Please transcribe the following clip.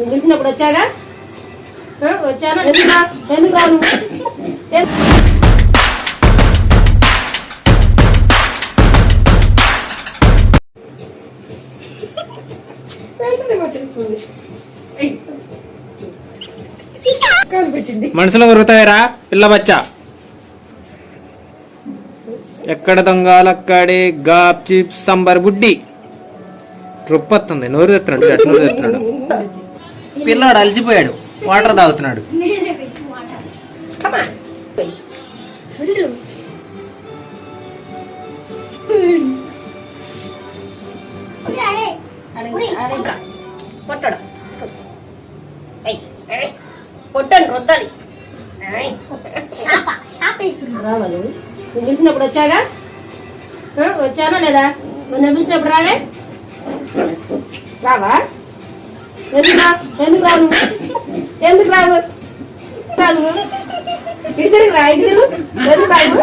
నువ్వు పిలిచినప్పుడు వచ్చాగా? వచ్చానా? ఎందుకు ఎందుకు రా నువ్వు? మనసులో కొరుకుతాయిరా పిల్ల బచ్చా. ఎక్కడ దొంగలక్కడే గాప్ చిప్ సంబర్ బుడ్డి. ట్రిప్ వస్తుంది నోరు తెస్తున్నాడు అటు నోరు తెస్తున్నాడు పిల్లాడు అలసిపోయాడు. వాటర్ తాగుతున్నాడు. కొట్టడు. కొట్టండి రుద్దాలి. ఏయ్. రావా నువ్వు నువ్వు పిలిచినప్పుడు వచ్చాగా? వచ్చానా లేదా? మొన్న పిలిచినప్పుడు రావే రావా? ఎందుకు ఎందుకు రావు ఎందుకు రావు రా ఇటు తిరుగు రా ఇటు తిరుగు. ఎందుకు రావు